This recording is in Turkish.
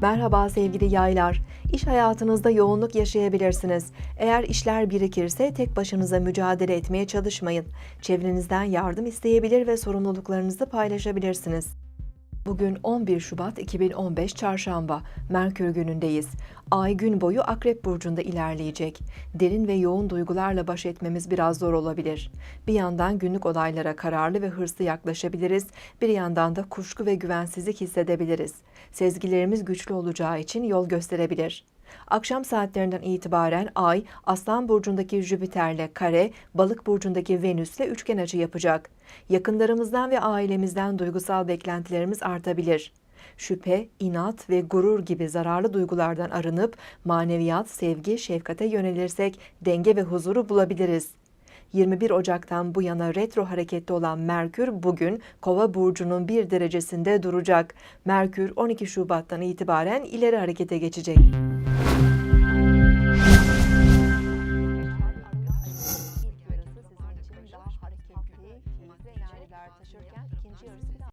Merhaba sevgili yaylar. İş hayatınızda yoğunluk yaşayabilirsiniz. Eğer işler birikirse tek başınıza mücadele etmeye çalışmayın. Çevrenizden yardım isteyebilir ve sorumluluklarınızı paylaşabilirsiniz. Bugün 11 Şubat 2015 Çarşamba. Merkür günündeyiz. Ay gün boyu Akrep burcunda ilerleyecek. Derin ve yoğun duygularla baş etmemiz biraz zor olabilir. Bir yandan günlük olaylara kararlı ve hırslı yaklaşabiliriz. Bir yandan da kuşku ve güvensizlik hissedebiliriz. Sezgilerimiz güçlü olacağı için yol gösterebilir. Akşam saatlerinden itibaren Ay, Aslan burcundaki Jüpiter'le kare, Balık burcundaki Venüs'le üçgen açı yapacak. Yakınlarımızdan ve ailemizden duygusal beklentilerimiz artabilir. Şüphe, inat ve gurur gibi zararlı duygulardan arınıp maneviyat, sevgi, şefkate yönelirsek denge ve huzuru bulabiliriz. 21 Ocak'tan bu yana retro hareketli olan Merkür bugün Kova burcunun bir derecesinde duracak. Merkür 12 Şubat'tan itibaren ileri harekete geçecek.